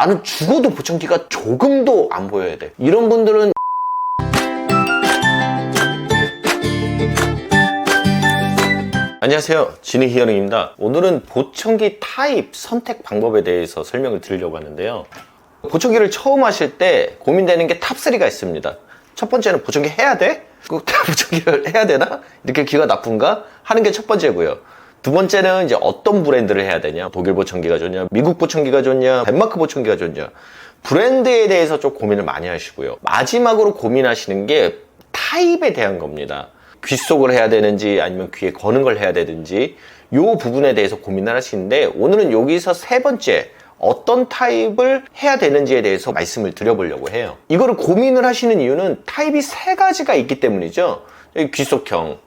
나는 죽어도 보청기가 조금도 안 보여야 돼. 이런 분들은 안녕하세요. 히어링입니다. 오늘은 보청기 타입 선택 방법에 대해서 설명을 드리려고 하는데요. 보청기를 처음 하실 때 고민되는 게 탑3가 있습니다. 첫 번째는 보청기 해야 돼? 꼭 보청기를 해야 되나? 이렇게 귀가 나쁜가? 하는 게 첫 번째고요. 두 번째는 이제 어떤 브랜드를 해야 되냐? 독일 보청기가 좋냐? 미국 보청기가 좋냐? 덴마크 보청기가 좋냐? 브랜드에 대해서 좀 고민을 많이 하시고요. 마지막으로 고민하시는 게 타입에 대한 겁니다. 귓속을 해야 되는지 아니면 귀에 거는 걸 해야 되는지 요 부분에 대해서 고민을 하시는데 오늘은 여기서 세 번째 어떤 타입을 해야 되는지에 대해서 말씀을 드려보려고 해요. 이거를 고민을 하시는 이유는 타입이 세 가지가 있기 때문이죠. 귓속형,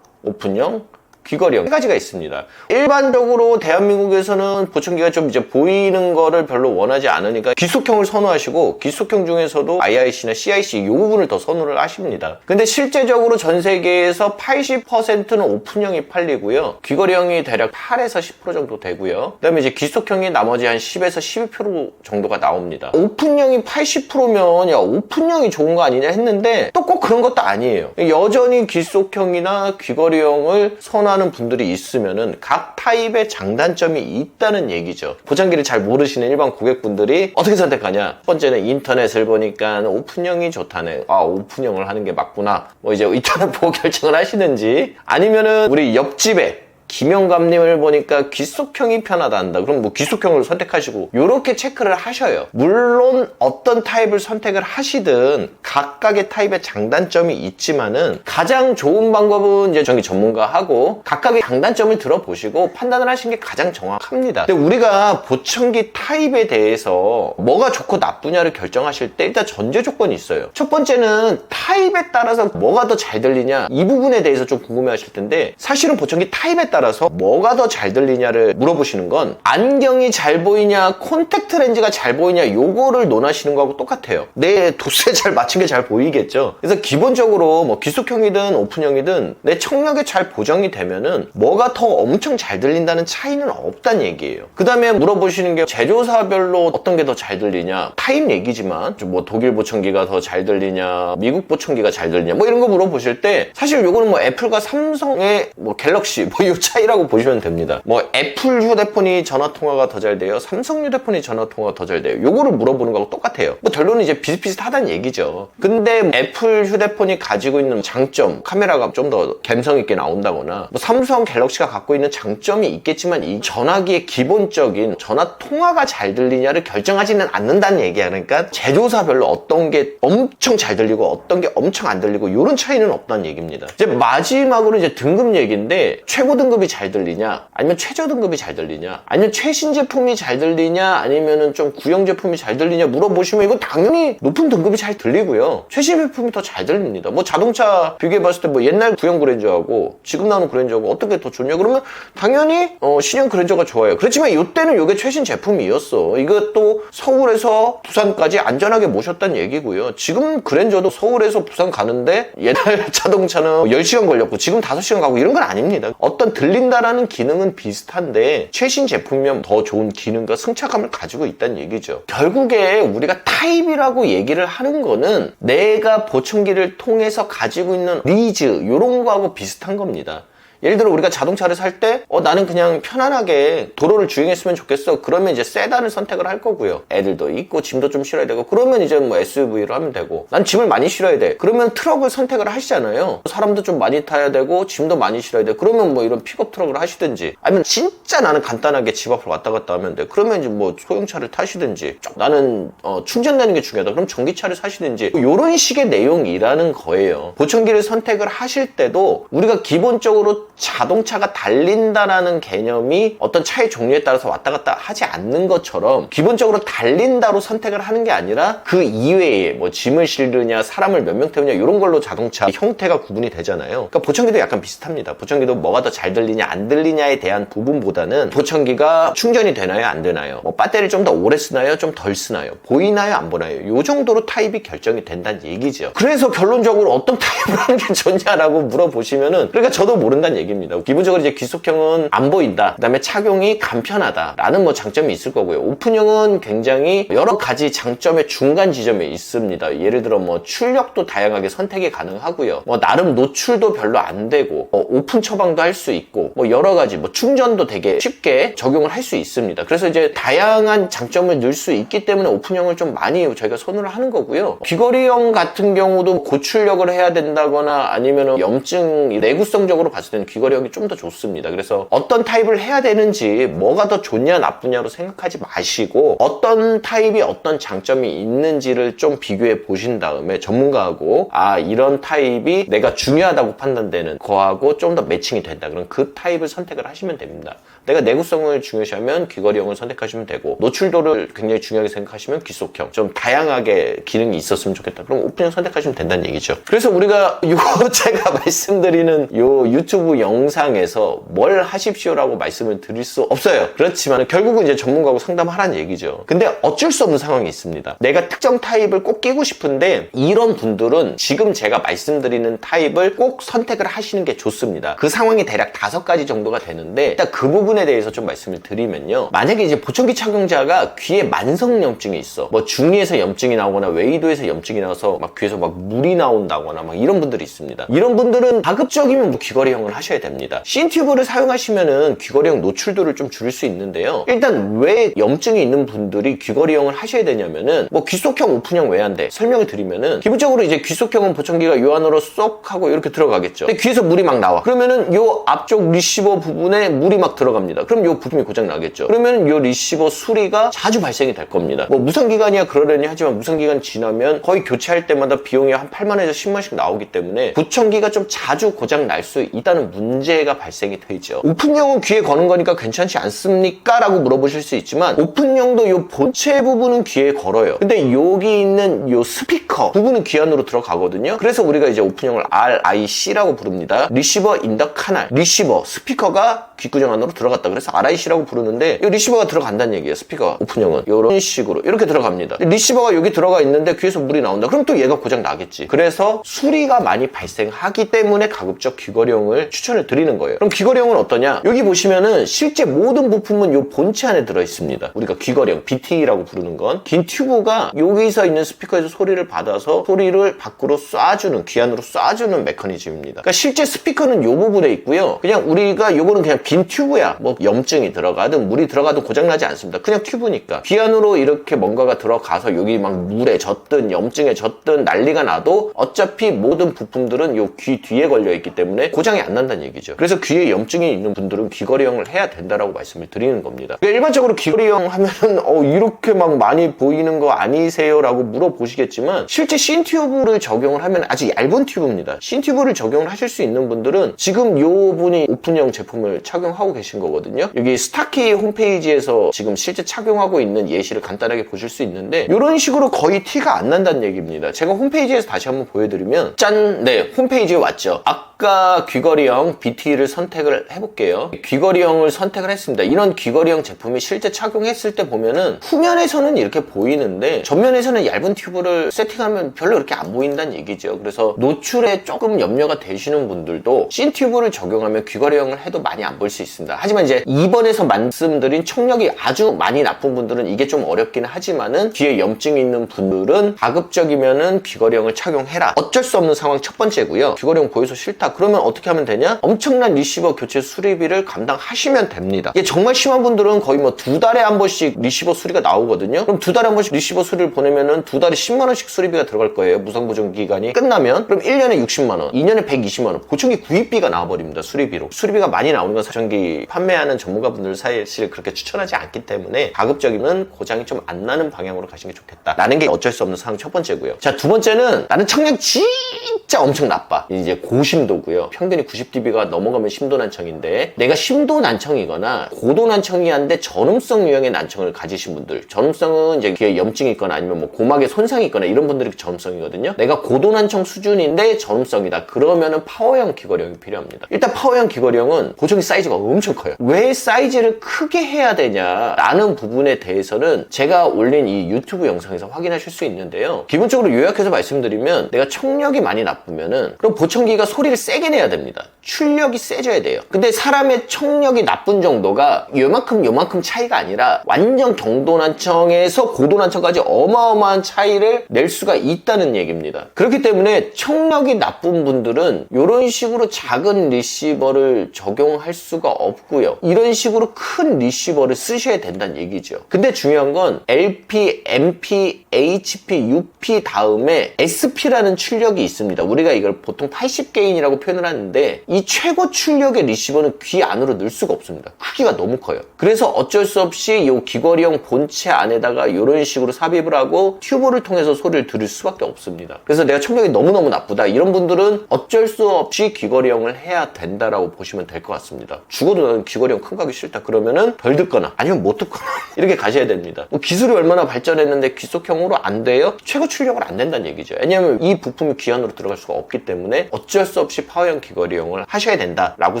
오픈형, 귀걸이형 세 가지가 있습니다. 일반적으로 대한민국에서는 보청기가 좀 이제 보이는 거를 별로 원하지 않으니까 귀속형을 선호하시고 귀속형 중에서도 IIC나 CIC 이 부분을 더 선호를 하십니다. 근데 실제적으로 전 세계에서 80%는 오픈형이 팔리고요. 귀걸이형이 대략 8에서 10% 정도 되고요. 그다음에 이제 귀속형이 나머지 한 10에서 12% 정도가 나옵니다. 오픈형이 80%면 야 오픈형이 좋은 거 아니냐 했는데 또 꼭 그런 것도 아니에요. 여전히 귀속형이나 귀걸이형을 선호 하는 분들이 있으면은 각 타입의 장단점이 있다는 얘기죠. 보청기를 잘 모르시는 일반 고객분들이 어떻게 선택하냐? 첫 번째는 인터넷을 보니까 오픈형이 좋다네. 아 오픈형을 하는 게 맞구나. 뭐 이제 인터넷 보고 결정을 하시는지 아니면은 우리 옆집에 김영감님을 보니까 귀속형이 편하다 한다. 그럼 뭐 귀속형을 선택하시고 이렇게 체크를 하셔요. 물론 어떤 타입을 선택을 하시든 각각의 타입의 장단점이 있지만은 가장 좋은 방법은 이제 전기 전문가하고 각각의 장단점을 들어보시고 판단을 하시는 게 가장 정확합니다. 근데 우리가 보청기 타입에 대해서 뭐가 좋고 나쁘냐를 결정하실 때 일단 전제 조건이 있어요. 첫 번째는 타입에 따라서 뭐가 더 잘 들리냐 이 부분에 대해서 좀 궁금해 하실 텐데 사실은 보청기 타입에 따라 서 뭐가 더 잘 들리냐를 물어보시는 건 안경이 잘 보이냐 콘택트 렌즈가 잘 보이냐 요거를 논하시는 거하고 똑같아요. 내 도수에 잘 맞춘 게 잘 보이겠죠? 그래서 기본적으로 뭐 귀속형이든 오픈형이든 내 청력이 잘 보정이 되면은 뭐가 더 엄청 잘 들린다는 차이는 없다는 얘기예요. 그 다음에 물어보시는 게 제조사별로 어떤 게 더 잘 들리냐? 타입 얘기지만 좀뭐 독일 보청기가 더 잘 들리냐 미국 보청기가 잘 들리냐? 뭐 이런 거 물어보실 때 사실 요거는 뭐 애플과 삼성의 뭐 갤럭시 뭐요 차이라고 보시면 됩니다. 뭐 애플 휴대폰이 전화 통화가 더 잘 돼요. 삼성 휴대폰이 전화 통화가 더 잘 돼요. 요거를 물어보는 거하고 똑같아요. 뭐 결론은 이제 비슷비슷하다는 얘기죠. 근데 애플 휴대폰이 가지고 있는 장점, 카메라가 좀 더 감성 있게 나온다거나 뭐 삼성 갤럭시가 갖고 있는 장점이 있겠지만 이 전화기의 기본적인 전화 통화가 잘 들리냐를 결정하지는 않는다는 얘기야. 그러니까 제조사별로 어떤 게 엄청 잘 들리고 어떤 게 엄청 안 들리고 이런 차이는 없다는 얘기입니다. 이제 마지막으로 이제 등급 얘기인데 최고 등급 이 잘 들리냐 아니면 최저 등급이 잘 들리냐 아니면 최신 제품이 잘 들리냐 아니면은 좀 구형 제품이 잘 들리냐 물어보시면 이거 당연히 높은 등급이 잘 들리고요. 최신 제품이 더 잘 들립니다. 뭐 자동차 비교해 봤을 때 뭐 옛날 구형 그랜저하고 지금 나오는 그랜저하고 어떤 게더 좋냐 그러면 당연히 어, 신형 그랜저가 좋아요. 그렇지만 이때는 이게 최신 제품이었어. 이것도 서울에서 부산까지 안전하게 모셨다는 얘기고요. 지금 그랜저도 서울에서 부산 가는데 옛날 자동차는 10시간 걸렸고 지금 5시간 가고 이런 건 아닙니다. 어떤 들 린다라는 기능은 비슷한데 최신 제품이면 더 좋은 기능과 승차감을 가지고 있다는 얘기죠. 결국에 우리가 타입이라고 얘기를 하는 거는 내가 보청기를 통해서 가지고 있는 니즈 이런 거하고 비슷한 겁니다. 예를 들어 우리가 자동차를 살 때 어, 나는 그냥 편안하게 도로를 주행했으면 좋겠어. 그러면 이제 세단을 선택을 할 거고요. 애들도 있고 짐도 좀 실어야 되고. 그러면 이제 뭐 SUV를 하면 되고. 난 짐을 많이 실어야 돼. 그러면 트럭을 선택을 하시잖아요. 사람도 좀 많이 타야 되고 짐도 많이 실어야 돼. 그러면 뭐 이런 픽업 트럭을 하시든지 아니면 진짜 나는 간단하게 집 앞으로 왔다 갔다 하면 돼. 그러면 이제 뭐 소형차를 타시든지 좀 나는 어, 충전되는 게 중요하다. 그럼 전기차를 사시든지. 이런 식의 내용이라는 거예요. 보청기를 선택을 하실 때도 우리가 기본적으로 자동차가 달린다라는 개념이 어떤 차의 종류에 따라서 왔다 갔다 하지 않는 것처럼 기본적으로 달린다로 선택을 하는 게 아니라 그 이외에 뭐 짐을 실느냐 사람을 몇 명 태우냐 이런 걸로 자동차 형태가 구분이 되잖아요. 그러니까 보청기도 약간 비슷합니다. 보청기도 뭐가 더 잘 들리냐 안 들리냐에 대한 부분보다는 보청기가 충전이 되나요 안 되나요? 뭐 배터리를 좀더 오래 쓰나요 좀 덜 쓰나요? 보이나요 안 보나요? 요 정도로 타입이 결정이 된다는 얘기죠. 그래서 결론적으로 어떤 타입을 하는 게 좋냐라고 물어보시면은 그러니까 저도 모른다는 얘기 얘기입니다. 기본적으로 이제 귀속형은 안 보인다. 그다음에 착용이 간편하다라는 뭐 장점이 있을 거고요. 오픈형은 굉장히 여러 가지 장점의 중간 지점에 있습니다. 예를 들어 뭐 출력도 다양하게 선택이 가능하고요. 뭐 나름 노출도 별로 안 되고 뭐 오픈 처방도 할 수 있고 뭐 여러 가지 뭐 충전도 되게 쉽게 적용을 할 수 있습니다. 그래서 이제 다양한 장점을 넣을 수 있기 때문에 오픈형을 좀 많이 저희가 선호를 하는 거고요. 귀걸이형 같은 경우도 고출력을 해야 된다거나 아니면 염증 내구성적으로 봤을 때는 귀걸이형이 좀 더 좋습니다. 그래서 어떤 타입을 해야 되는지 뭐가 더 좋냐 나쁘냐로 생각하지 마시고 어떤 타입이 어떤 장점이 있는지를 좀 비교해 보신 다음에 전문가하고 아 이런 타입이 내가 중요하다고 판단되는 거하고 좀 더 매칭이 된다. 그럼 그 타입을 선택을 하시면 됩니다. 내가 내구성을 중요시하면 귀걸이형을 선택하시면 되고 노출도를 굉장히 중요하게 생각하시면 귀속형 좀 다양하게 기능이 있었으면 좋겠다. 그럼 오픈형 선택하시면 된다는 얘기죠. 그래서 우리가 요 제가 말씀드리는 요 유튜브 영상에서 뭘 하십시오라고 말씀을 드릴 수 없어요. 그렇지만 결국은 이제 전문가하고 상담하라는 얘기죠. 근데 어쩔 수 없는 상황이 있습니다. 내가 특정 타입을 꼭 끼고 싶은데 이런 분들은 지금 제가 말씀드리는 타입을 꼭 선택을 하시는 게 좋습니다. 그 상황이 대략 다섯 가지 정도가 되는데 일단 그 부분 에 대해서 좀 말씀을 드리면요. 만약에 이제 보청기 착용자가 귀에 만성 염증이 있어. 뭐 중이에서 염증이 나오거나 외이도에서 염증이 나와서 막 귀에서 막 물이 나온다거나 막 이런 분들이 있습니다. 이런 분들은 가급적이면 뭐 귀걸이형을 하셔야 됩니다. 신튜브를 사용하시면은 귀걸이형 노출도를 좀 줄일 수 있는데요. 일단 왜 염증이 있는 분들이 귀걸이형을 하셔야 되냐면은 뭐 귀속형, 오픈형 왜 안 돼? 설명을 드리면은 기본적으로 이제 귀속형은 보청기가 요 안으로 쏙 하고 이렇게 들어가겠죠. 근데 귀에서 물이 막 나와. 그러면은 요 앞쪽 리시버 부분에 물이 막 들어갑니다. 그럼 요 부품이 고장 나겠죠. 그러면 요 리시버 수리가 자주 발생이 될 겁니다. 뭐 무상기간이야 그러려니 하지만 무상기간 지나면 거의 교체할 때마다 비용이 한 8만에서 10만씩 나오기 때문에 보청기가 좀 자주 고장 날 수 있다는 문제가 발생이 되죠. 오픈형은 귀에 거는 거니까 괜찮지 않습니까? 라고 물어보실 수 있지만 오픈형도 요 본체 부분은 귀에 걸어요. 근데 여기 있는 요 스피커 부분은 귀 안으로 들어가거든요. 그래서 우리가 이제 오픈형을 RIC라고 부릅니다. 리시버 인더 카날. 리시버 스피커가 귓구정 안으로 들어갔다. 그래서 RIC라고 부르는데 이 리시버가 들어간다는 얘기예요. 스피커가 오픈형은 이런 식으로 이렇게 들어갑니다. 리시버가 여기 들어가 있는데 귀에서 물이 나온다. 그럼 또 얘가 고장 나겠지. 그래서 수리가 많이 발생하기 때문에 가급적 귀걸이형을 추천을 드리는 거예요. 그럼 귀걸이형은 어떠냐? 여기 보시면은 실제 모든 부품은 이 본체 안에 들어 있습니다. 우리가 귀걸이형 BT라고 부르는 건 긴 튜브가 여기서 있는 스피커에서 소리를 받아서 소리를 밖으로 쏴주는 귀 안으로 쏴주는 메커니즘입니다. 그러니까 실제 스피커는 이 부분에 있고요. 그냥 우리가 요거는 그냥 긴 튜브야. 뭐 염증이 들어가든 물이 들어가도 고장나지 않습니다. 그냥 튜브니까. 귀 안으로 이렇게 뭔가가 들어가서 여기 막 물에 젖든 염증에 젖든 난리가 나도 어차피 모든 부품들은 요 귀 뒤에 걸려 있기 때문에 고장이 안 난다는 얘기죠. 그래서 귀에 염증이 있는 분들은 귀걸이형을 해야 된다라고 말씀을 드리는 겁니다. 그러니까 일반적으로 귀걸이형 하면은 어 이렇게 막 많이 보이는 거 아니세요 라고 물어보시겠지만 실제 신 튜브를 적용을 하면 아주 얇은 튜브입니다. 신 튜브를 적용을 하실 수 있는 분들은 지금 요 분이 오픈형 제품을 착용 하고 계신 거거든요. 여기 스타키 홈페이지에서 지금 실제 착용하고 있는 예시를 간단하게 보실 수 있는데 이런 식으로 거의 티가 안 난다는 얘기입니다. 제가 홈페이지에서 다시 한번 보여드리면 짠! 네, 홈페이지에 왔죠. 아까 귀걸이형 BT를 선택을 해볼게요. 귀걸이형을 선택을 했습니다. 이런 귀걸이형 제품이 실제 착용했을 때 보면은 후면에서는 이렇게 보이는데 전면에서는 얇은 튜브를 세팅하면 별로 그렇게 안 보인다는 얘기죠. 그래서 노출에 조금 염려가 되시는 분들도 씬 튜브를 적용하면 귀걸이형을 해도 많이 안 보일 수 있습니다. 하지만 이제 2번에서 말씀드린 청력이 아주 많이 나쁜 분들은 이게 좀 어렵긴 하지만은 귀에 염증이 있는 분들은 가급적이면은 귀걸이형을 착용해라. 어쩔 수 없는 상황 첫 번째고요. 귀걸이형 보여서 싫다. 그러면 어떻게 하면 되냐? 엄청난 리시버 교체 수리비를 감당하시면 됩니다. 이게 정말 심한 분들은 거의 뭐 두 달에 한 번씩 리시버 수리가 나오거든요. 그럼 두 달에 한 번씩 리시버 수리를 보내면은 두 달에 10만 원씩 수리비가 들어갈 거예요. 무상 보증 기간이 끝나면 그럼 1년에 60만 원, 2년에 120만 원. 보청기 구입비가 나와버립니다. 수리비로. 수리비가 많이 나오는 건 보청기 판매하는 전문가분들 사실 그렇게 추천하지 않기 때문에 가급적이면 고장이 좀 안 나는 방향으로 가시는 게 좋겠다. 라는 게 어쩔 수 없는 상황 첫 번째고요. 자, 두 번째는 나는 청력 진짜 엄청 나빠. 이제 고심도 고요. 평균이 90dB가 넘어가면 심도 난청인데 내가 심도 난청이거나 고도 난청이 한데 전음성 유형의 난청을 가지신 분들 전음성은 이제 귀에 염증이 있거나 아니면 뭐 고막에 손상이 있거나 이런 분들이 전음성이거든요. 내가 고도 난청 수준인데 전음성이다. 그러면은 파워형 귀걸이형이 필요합니다. 일단 파워형 귀걸이형은 보청기 사이즈가 엄청 커요. 왜 사이즈를 크게 해야 되냐라는 부분에 대해서는 제가 올린 이 유튜브 영상에서 확인하실 수 있는데요. 기본적으로 요약해서 말씀드리면 내가 청력이 많이 나쁘면은 그럼 보청기가 소리를 세게 내야 됩니다. 출력이 세져야 돼요. 근데 사람의 청력이 나쁜 정도가 요만큼 요만큼 차이가 아니라 완전 경도난 청에서 고도난 청까지 어마어마한 차이를 낼 수가 있다는 얘기입니다. 그렇기 때문에 청력이 나쁜 분들은 이런 식으로 작은 리시버를 적용할 수가 없고요. 이런 식으로 큰 리시버를 쓰셔야 된다는 얘기죠. 근데 중요한 건 LP, MP, HP, UP 다음에 SP라는 출력이 있습니다. 우리가 이걸 보통 80게인이라고 표현을 하는데 이 최고 출력의 리시버는 귀 안으로 넣을 수가 없습니다. 크기가 너무 커요. 그래서 어쩔 수 없이 이 귀걸이형 본체 안에다가 이런 식으로 삽입을 하고 튜브를 통해서 소리를 들을 수밖에 없습니다. 그래서 내가 청력이 너무너무 나쁘다. 이런 분들은 어쩔 수 없이 귀걸이형을 해야 된다라고 보시면 될 것 같습니다. 죽어도 나는 귀걸이형 큰거 하기 싫다. 그러면은 덜 듣거나 아니면 못 듣거나 이렇게 가셔야 됩니다. 뭐 기술이 얼마나 발전했는데 귀속형으로 안 돼요? 최고 출력을 안 된다는 얘기죠. 왜냐하면 이 부품이 귀 안으로 들어갈 수가 없기 때문에 어쩔 수 없이 파워형 귀걸이형을 하셔야 된다라고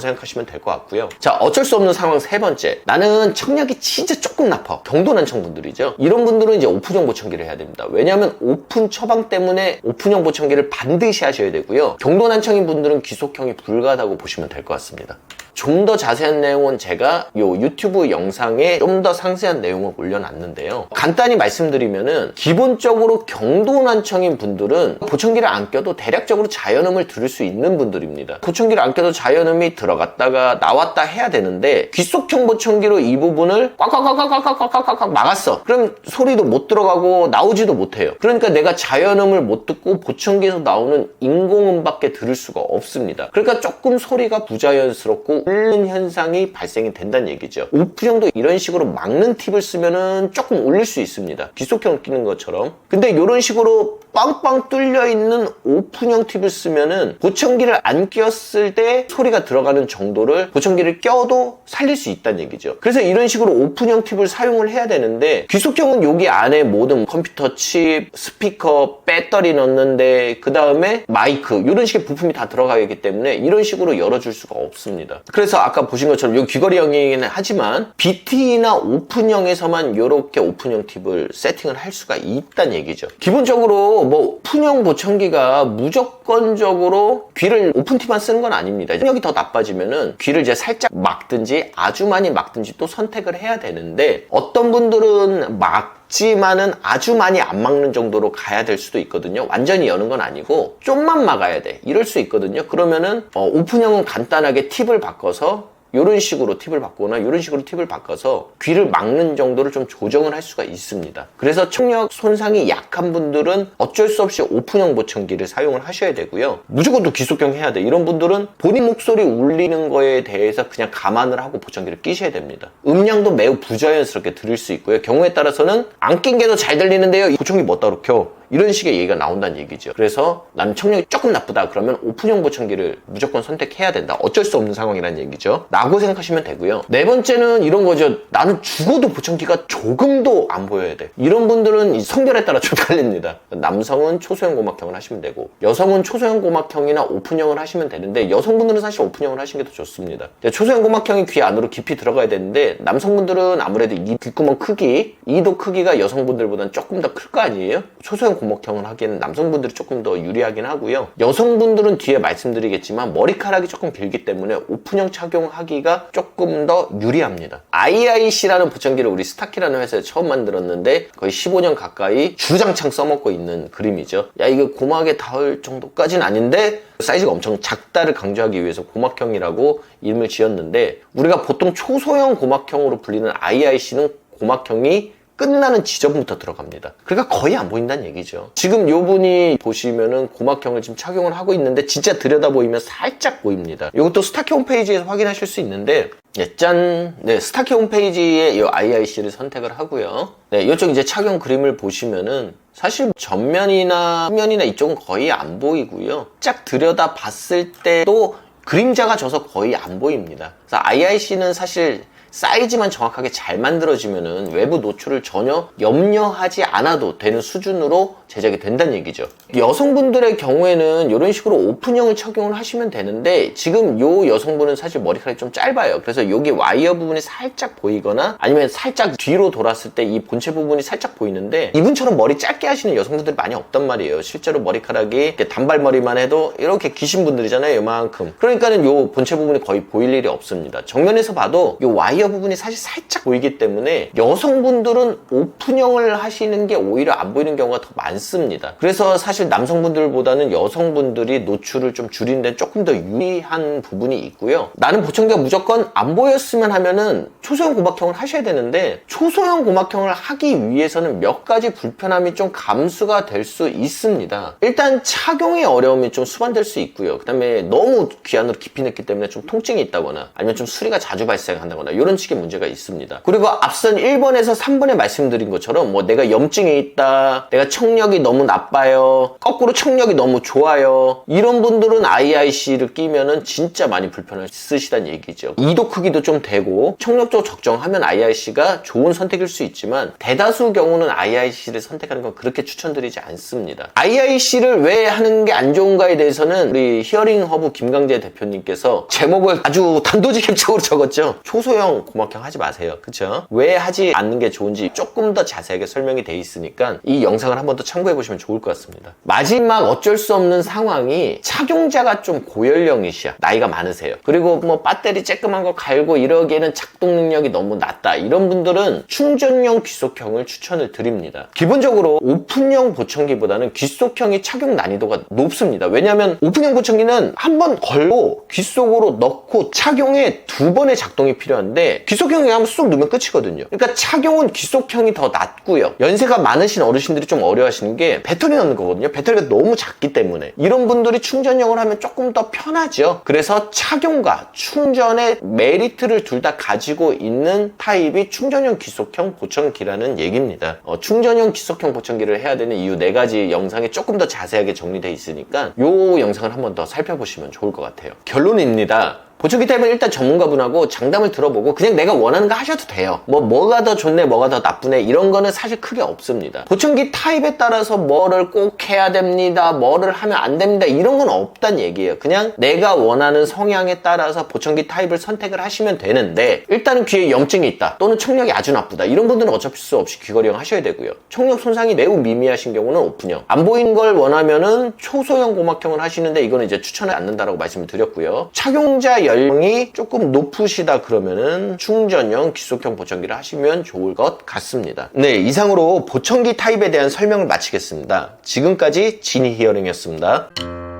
생각하시면 될 것 같고요. 자, 어쩔 수 없는 상황 세 번째. 나는 청력이 진짜 조금 나빠. 경도난청 분들이죠. 이런 분들은 이제 오픈형 보청기를 해야 됩니다. 왜냐하면 오픈 처방 때문에 오픈형 보청기를 반드시 하셔야 되고요. 경도난청인 분들은 귀속형이 불가하다고 보시면 될 것 같습니다. 좀 더 자세한 내용은 제가 요 유튜브 영상에 좀 더 상세한 내용을 올려놨는데요. 간단히 말씀드리면은 기본적으로 경도난청인 분들은 보청기를 안 껴도 대략적으로 자연음을 들을 수 있는 분들입니다. 보청기를 안 껴도 자연음이 들어갔다가 나왔다 해야 되는데 귀속형 보청기로 이 부분을 꽉꽉꽉꽉꽉꽉꽉꽉 막았어. 그럼 소리도 못 들어가고 나오지도 못해요. 그러니까 내가 자연음을 못 듣고 보청기에서 나오는 인공음밖에 들을 수가 없습니다. 그러니까 조금 소리가 부자연스럽고 울는 현상이 발생이 된다는 얘기죠. 오프형도 이런 식으로 막는 팁을 쓰면은 조금 울릴 수 있습니다. 귀속형 끼는 것처럼. 근데 이런 식으로 빵빵 뚫려 있는 오픈형 팁을 쓰면은 보청기를 안 꼈을 때 소리가 들어가는 정도를 보청기를 껴도 살릴 수 있다는 얘기죠. 그래서 이런 식으로 오픈형 팁을 사용을 해야 되는데 귀속형은 여기 안에 모든 컴퓨터 칩, 스피커, 배터리 넣는데 그 다음에 마이크 이런 식의 부품이 다 들어가기 때문에 이런 식으로 열어줄 수가 없습니다. 그래서 아까 보신 것처럼 이 귀걸이형이긴 하지만 BT나 오픈형에서만 이렇게 오픈형 팁을 세팅을 할 수가 있다는 얘기죠. 기본적으로 뭐 오픈형 보청기가 무조건적으로 귀를 오픈 팁만 쓰는 건 아닙니다. 청력이 더 나빠지면은 귀를 이제 살짝 막든지 아주 많이 막든지 또 선택을 해야 되는데 어떤 분들은 막 지만은 아주 많이 안 막는 정도로 가야 될 수도 있거든요. 완전히 여는 건 아니고 좀만 막아야 돼. 이럴 수 있거든요. 그러면은 어, 오픈형은 간단하게 팁을 바꿔서 이런 식으로 팁을 바꾸거나 이런 식으로 팁을 바꿔서 귀를 막는 정도를 좀 조정을 할 수가 있습니다. 그래서 청력 손상이 약한 분들은 어쩔 수 없이 오픈형 보청기를 사용을 하셔야 되고요. 무조건 또 귀속형 해야 돼. 이런 분들은 본인 목소리 울리는 거에 대해서 그냥 감안을 하고 보청기를 끼셔야 됩니다. 음량도 매우 부자연스럽게 들을 수 있고요. 경우에 따라서는 안 낀 게 더 잘 들리는데요. 보청기 뭐 따로 켜? 이런 식의 얘기가 나온다는 얘기죠. 그래서 나는 청력이 조금 나쁘다 그러면 오픈형 보청기를 무조건 선택해야 된다. 어쩔 수 없는 상황이라는 얘기죠. 라고 생각하시면 되고요. 네 번째는 이런 거죠. 나는 죽어도 보청기가 조금도 안 보여야 돼. 이런 분들은 이 성별에 따라 좀 달립니다. 남성은 초소형 고막형을 하시면 되고 여성은 초소형 고막형이나 오픈형을 하시면 되는데 여성분들은 사실 오픈형을 하시는 게 더 좋습니다. 초소형 고막형이 귀 안으로 깊이 들어가야 되는데 남성분들은 아무래도 이 귓구멍 크기, 이도 크기가 여성분들보다는 조금 더 클 거 아니에요? 초소형 고막형을 하기에는 남성분들이 조금 더 유리하긴 하고요. 여성분들은 뒤에 말씀드리겠지만 머리카락이 조금 길기 때문에 오픈형 착용하기가 조금 더 유리합니다. IIC라는 보청기를 우리 스타키라는 회사에서 처음 만들었는데 거의 15년 가까이 주장창 써먹고 있는 그림이죠. 야 이게 고막에 닿을 정도까지는 아닌데 사이즈가 엄청 작다를 강조하기 위해서 고막형이라고 이름을 지었는데 우리가 보통 초소형 고막형으로 불리는 IIC는 고막형이 끝나는 지점부터 들어갑니다. 그러니까 거의 안 보인다는 얘기죠. 지금 요 분이 보시면은 고막형을 지금 착용을 하고 있는데 진짜 들여다보이면 살짝 보입니다. 이것도 스타키 홈페이지에서 확인하실 수 있는데 네, 짠! 네, 스타키 홈페이지에 이 IIC를 선택을 하고요. 네, 이쪽 이제 착용 그림을 보시면은 사실 전면이나 후면이나 이쪽은 거의 안 보이고요. 쫙 들여다 봤을 때도 그림자가 져서 거의 안 보입니다. 그래서 IIC는 사실 사이즈만 정확하게 잘 만들어지면은 외부 노출을 전혀 염려하지 않아도 되는 수준으로 제작이 된다는 얘기죠. 여성분들의 경우에는 이런 식으로 오픈형을 착용을 하시면 되는데 지금 요 여성분은 사실 머리카락이 좀 짧아요. 그래서 여기 와이어 부분이 살짝 보이거나 아니면 살짝 뒤로 돌았을 때 이 본체 부분이 살짝 보이는데 이분처럼 머리 짧게 하시는 여성분들이 많이 없단 말이에요. 실제로 머리카락이 단발머리만 해도 이렇게 기신 분들이잖아요. 이만큼. 그러니까는 요 본체 부분이 거의 보일 일이 없습니다. 정면에서 봐도 요 와이어 부분이 사실 살짝 보이기 때문에 여성분들은 오픈형을 하시는 게 오히려 안 보이는 경우가 더 많습니다. 그래서 사실 남성분들보다는 여성분들이 노출을 좀 줄이는 데 조금 더 유리한 부분이 있고요. 나는 보청기가 무조건 안 보였으면 하면은 초소형 고막형을 하셔야 되는데 초소형 고막형을 하기 위해서는 몇 가지 불편함이 좀 감수가 될 수 있습니다. 일단 착용의 어려움이 좀 수반될 수 있고요. 그 다음에 너무 귀 안으로 깊이 넣기 때문에 좀 통증이 있다거나 아니면 좀 수리가 자주 발생한다거나 이런 식의 문제가 있습니다. 그리고 앞선 1번에서 3번에 말씀드린 것처럼 뭐 내가 염증이 있다, 내가 청력이 너무 나빠요, 거꾸로 청력이 너무 좋아요 이런 분들은 IIC를 끼면은 진짜 많이 불편을 쓰시다는 얘기죠. 이도 크기도 좀 되고 청력도 적정하면 IIC가 좋은 선택일 수 있지만 대다수 경우는 IIC를 선택하는 건 그렇게 추천드리지 않습니다. IIC를 왜 하는 게 안 좋은가에 대해서는 우리 히어링 허브 김강재 대표님께서 제목을 아주 단도직입적으로 적었죠. 초소형 고막형 하지 마세요. 그쵸? 왜 하지 않는 게 좋은지 조금 더 자세하게 설명이 돼 있으니까 이 영상을 한 번 더 참고해 보시면 좋을 것 같습니다. 마지막 어쩔 수 없는 상황이 착용자가 좀 고연령이시야. 나이가 많으세요. 그리고 뭐 배터리 쬐끄만 거 갈고 이러기에는 작동 능력이 너무 낮다. 이런 분들은 충전용 귀속형을 추천을 드립니다. 기본적으로 오픈형 보청기보다는 귀속형이 착용 난이도가 높습니다. 왜냐하면 오픈형 보청기는 한 번 걸고 귀 속으로 넣고 착용에 두 번의 작동이 필요한데 귀속형이 하면 쑥 넣으면 끝이거든요. 그러니까 착용은 귀속형이 더 낫고요. 연세가 많으신 어르신들이 좀 어려워하시는 게 배터리 넣는 거거든요. 배터리가 너무 작기 때문에 이런 분들이 충전용을 하면 조금 더 편하죠. 그래서 착용과 충전의 메리트를 둘 다 가지고 있는 타입이 충전용 귀속형 보청기라는 얘기입니다. 어, 충전용 귀속형 보청기를 해야 되는 이유 네 가지 영상에 조금 더 자세하게 정리되어 있으니까 이 영상을 한번 더 살펴보시면 좋을 것 같아요. 결론입니다. 보청기 타입은 일단 전문가분하고 장담을 들어보고 그냥 내가 원하는 거 하셔도 돼요. 뭐 뭐가 더 좋네, 뭐가 더 나쁘네 이런 거는 사실 크게 없습니다. 보청기 타입에 따라서 뭐를 꼭 해야 됩니다, 뭐를 하면 안 됩니다 이런 건 없단 얘기예요. 그냥 내가 원하는 성향에 따라서 보청기 타입을 선택을 하시면 되는데 일단은 귀에 염증이 있다 또는 청력이 아주 나쁘다 이런 분들은 어쩔 수 없이 귀걸이형 하셔야 되고요. 청력 손상이 매우 미미하신 경우는 오픈형. 안 보이는 걸 원하면은 초소형 고막형을 하시는데 이거는 이제 추천을 않는다라고 말씀을 드렸고요. 착용자 연령이 조금 높으시다 그러면은 충전형 기속형 보청기를 하시면 좋을 것 같습니다. 네, 이상으로 보청기 타입에 대한 설명을 마치겠습니다. 지금까지 지니 히어링이었습니다.